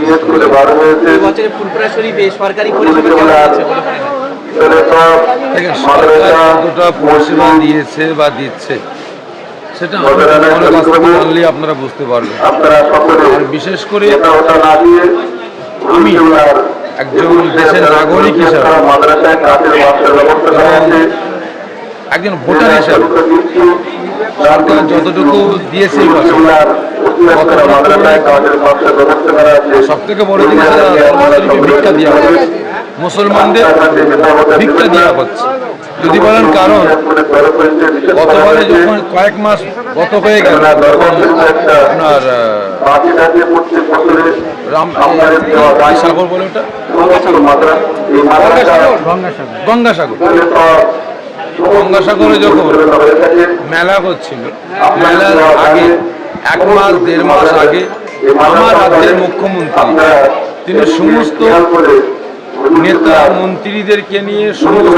নিয়ত করে বার হয়েছে। সরকারি সরকার পরিষেবা দিয়েছে বা দিচ্ছে সেটা আপনারা বুঝতে পারবেন। আর বিশেষ করে আমি একজন দেশের নাগরিক হিসাবে একজন ভোটার হিসাবে সরকার যতটুকু দিয়েছে বছর। সব থেকে বড় জিনিস ভিক্ষা দেওয়া হচ্ছে। মুসলমানদের ভিক্ষা দেওয়া হচ্ছে। যদি বলেন কারণ গতবারে যখন কয়েক মাস গত হয়ে গেল আপনার রাম সাগর বলে ওটা? গঙ্গাসাগর গঙ্গাসাগরে? যখন মেলা হচ্ছিল মেলার আগে এক মাস দেড় মাস আগে আমার রাজ্যের মুখ্যমন্ত্রী, তিনি সমস্ত নেতা মন্ত্রীদেরকে নিয়ে, সমস্ত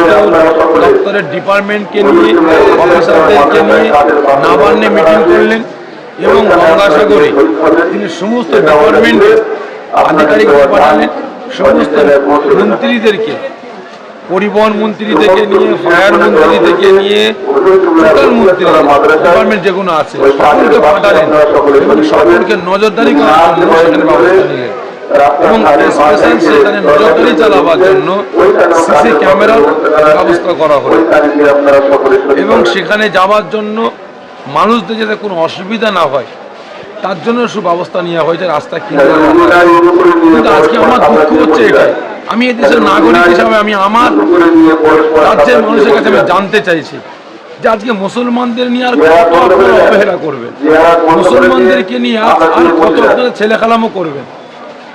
দপ্তরের ডিপার্টমেন্টকে নিয়ে, অফিসারদেরকে নিয়ে নবান্নে মিটিং করলেন এবং গঙ্গাসাগরে তিনি সমস্ত ডিপার্টমেন্টের আধিকারিকদের পাঠালেন, সমস্ত মন্ত্রীদেরকে। পরিবহন মন্ত্রী থেকে নিয়ে, ফায়ার মন্ত্রী থেকে নিয়ে, টোটাল মন্ত্রী, ডিপার্টমেন্ট যেগুলো আছে, সকলকে পাঠালেন। এবং সকলকে নজরদারি করার জন্য সেখানে ব্যবস্থা নিলেন। এবং স্পেশাল সেখানে নজরদারি চালাবার জন্য সিসি ক্যামেরার ব্যবস্থা করা হলো। এবং সেখানে যাওয়ার জন্য মানুষদের যাতে কোনো অসুবিধা না হয়, তার জন্য সুব্যবস্থা নেওয়া হয়েছে রাস্তা কিনে কিন্তু আজকে আমার দুঃখ হচ্ছে এটাই। আমি এদেশের নাগরিক হিসাবে আমি আমার রাজ্যের মানুষের কাছে আমি জানতে চাইছি যে আজকে মুসলমানদের নিয়ে আর কত আপনারা অবহেলা করবেন মুসলমানদেরকে নিয়ে আর কত আপনারা ছেলেখেলামো করবেন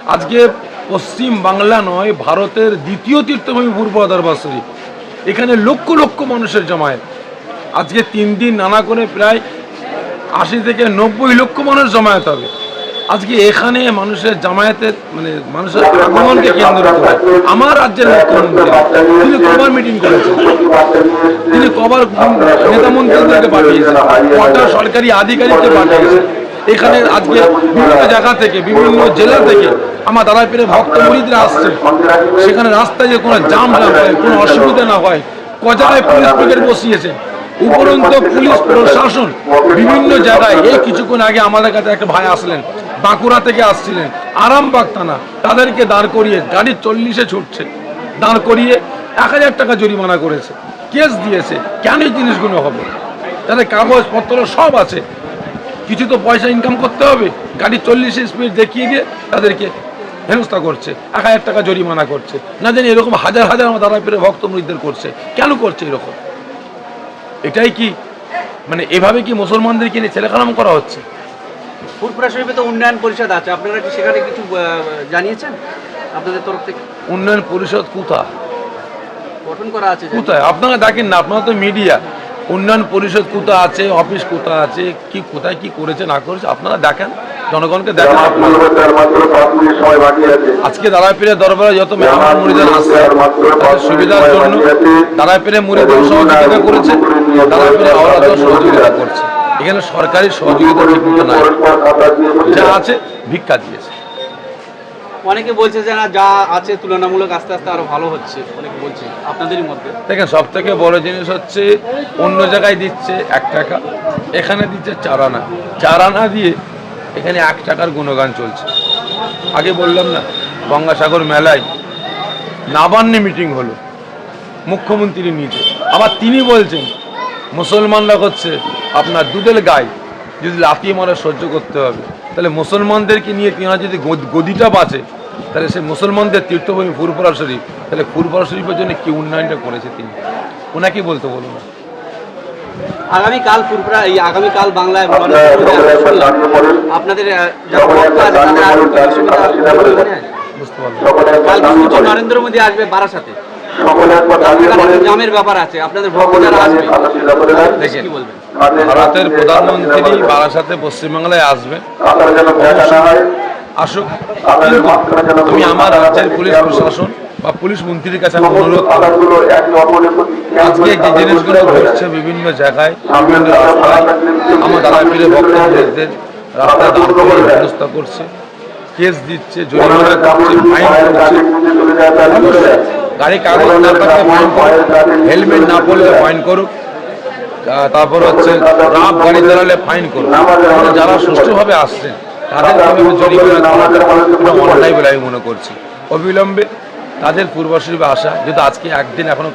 আজকে পশ্চিম বাংলা নয়, ভারতের দ্বিতীয় তীর্থভূমি পূর্ব দরবার এখানে লক্ষ লক্ষ মানুষের জমায়েত। আজকে তিন দিন নানা করে প্রায় আশি থেকে নব্বই লক্ষ মানুষ জমায়েত হবে। আজকে এখানে মানুষের জামায়াতের মানে মানুষের আগমনকে কেন্দ্র করে আমার রাজ্যের মুখ্যমন্ত্রী, তিনি কবার মিটিং করেছেন। তিনি কবার নেতা মন্ত্রীদেরকে পাঠিয়েছেন, কটা সরকারি আধিকারিককে পাঠিয়েছেন। এখানে আজকে বিভিন্ন জায়গা থেকে, বিভিন্ন জেলা থেকে আমার দাদা পেরে ভক্ত মুড়িদরা আসছে। সেখানে রাস্তায় যে কোনো জাম না হয়, কোনো অসুবিধা না হয় ক জায়গায় পুলিশ ব্রিগেড বসিয়েছে। উপরন্ত পুলিশ প্রশাসন বিভিন্ন জায়গায়, এই কিছুক্ষণ আগে আমাদের কাছে একটা ভাই আসলেন। বাঁকুড়া থেকে আসছিলেন, আরামবাগ থানা। তাদেরকে দাঁড় করিয়ে গাড়ি চল্লিশে ছুটছে। দাঁড় করিয়ে এক হাজার টাকা জরিমানা করেছে। কেস দিয়েছে। কেন এই জিনিসগুলো হবে? তাদের কাগজপত্র সব আছে। কিছু তো পয়সা ইনকাম করতে হবে। গাড়ি চল্লিশে স্পিড দেখিয়ে দিয়ে তাদেরকে হেনস্থা করছে। এক হাজার টাকা জরিমানা করছে। না জানি এরকম হাজার হাজার আমার দাদা পেরে ভক্ত মুরিদদের করছে। কেন করছে এরকম? এটাই কি মানে এভাবে কি মুসলমানদেরকে নিয়ে ছেলেখালাম করা হচ্ছে? শরীফে তো উন্নয়ন পরিষদ আছে। আপনারা কি সেখানে কিছু জানিয়েছেন আপনাদের তরফ থেকে? উন্নয়ন পরিষদ কোথায়? গঠন করা আছে কোথায়? আপনারা দেখেন না আপনারা তো মিডিয়া। উন্নয়ন পরিষদ কোথায় আছে অফিস কোথায় আছে কি কোথায় কি করেছে না করেছে আপনারা দেখেন জনগণকে দেখেন। আপনারা। সময় বাকি আছে। আজকে দাঁড়াপীরের দরবারে যত মেহমান মুড়িদার আসছে তাদের সুবিধার জন্য দাঁড়াপীরে মুড়িদের সহযোগিতা করেছে দাঁড়াপীরে আওয়াজও সহযোগিতা করছে। এখানে সরকারি সহযোগিতা ঠিক মতো নাই। যা আছে ভিক্ষা দিয়েছে। অনেকে বলছে যে না যা আছে তুলনামূলক আস্তে আস্তে আরও ভালো হচ্ছে। অনেকে বলছে আপনাদেরই মধ্যে। দেখেন সব থেকে বড় জিনিস হচ্ছে অন্য জায়গায় দিচ্ছে এক টাকা এখানে দিচ্ছে চার আনা। চার আনা দিয়ে এখানে এক টাকার গুণগান চলছে। আগে বললাম না গঙ্গাসাগর মেলায় নাবান্নে মিটিং হলো মুখ্যমন্ত্রী নিজে। আবার তিনি বলছেন মুসলমানরা হচ্ছে আপনার দুধের গায়ে যদি লাফিয়ে মারা সহ্য করতে হবে তাহলে মুসলমানদেরকে নিয়ে তিনার যদি গদিটা বাঁচে তাহলে সে মুসলমানদের তীর্থভূমি ফুরপুরা শরীফ তাহলে ফুরপুরা শরীফের জন্য কি উন্নয়নটা করেছে তিনি ওনাকে বলতে বলুন না আগামীকাল ফুলপুরা এই আগামীকাল বাংলায়। আপনাদের? বুঝতে পারলাম নরেন্দ্র মোদী আসবে বারাসাতে জামের ব্যাপার আছে আপনাদের ভক্ত আসবে। দেখেন। ভারতের প্রধানমন্ত্রী বারাসাতে পশ্চিমবাংলায় আসবেন। আসুক। আমি আমার রাজ্যের পুলিশ প্রশাসন বা পুলিশ মন্ত্রীর কাছে আমি অনুরোধ আজকে যে জিনিসগুলো ঘটছে বিভিন্ন জায়গায় বিভিন্ন রাস্তায় আমার দাদা পীরের ভক্তদের রাস্তায় দাঁড় করিয়ে ব্যবস্থা করছে কেস দিচ্ছে জরিমানা করছে ফাইন করছে। গাড়ি কাগজ না থাকলে ফাইন করুক হেলমেট না পরলে ফাইন করুক তারপর হচ্ছে রাফ গাড়ি চালালে ফাইন করুক যারা সুষ্ঠুভাবে আসছেন তাদের জরিমানা অন্যায় বলে আমি মনে করছি। অবিলম্বে তাদের পূর্বশরীবে আসা যেহেতু আজকে একদিন এখনও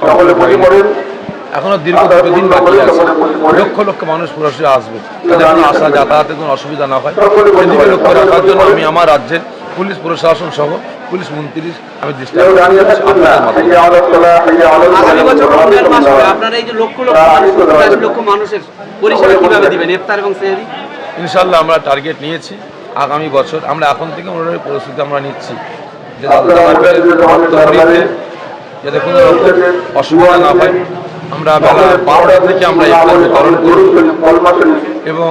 এখনও দীর্ঘ দিন বাকি আছে। লক্ষ লক্ষ মানুষ পুরসী আসবে। তাদের কোনো আসা যাতায়াতে কোনো অসুবিধা না হয়। সেদিকে লক্ষ্য রাখার জন্য আমি আমার রাজ্যের পুলিশ প্রশাসন সহ পুলিশ মন্ত্রীর আমি দৃষ্টি আকর্ষণ করছি আপনাদের মাধ্যমে। আগামী বছর রমজান মাস হবে? আপনারা এই যে লক্ষ লক্ষ লক্ষ মানুষের পরিষেবা কীভাবে দিবেন? ইফতার এবং সেহরি? ইনশাল্লাহ আমরা টার্গেট নিয়েছি। আগামী বছর আমরা এখন থেকে মোটামুটি প্রস্তুতি আমরা নিচ্ছি। যে যাতে কোনো রকম অসুবিধা না হয়। আমরা বেলা বারোটা থেকে আমরা ইফতার বিতরণ করব এবং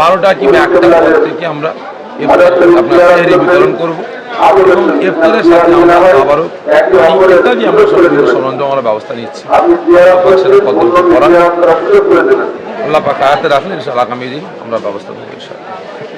বারোটা কিংবা একটা থেকে আমরা ইফতার বিতরণ করব। এবং ইফতারের সাথে আমরা আবারও ইত্যাদি আমরা সব সরঞ্জাম আমরা ব্যবস্থা নিচ্ছি। সেটা কত করা আল্লাহ পাক আয়াতে রাখলে ইনশাআল্লাহ আগামী দিন আমরা ব্যবস্থা ইনশাআল্লাহ।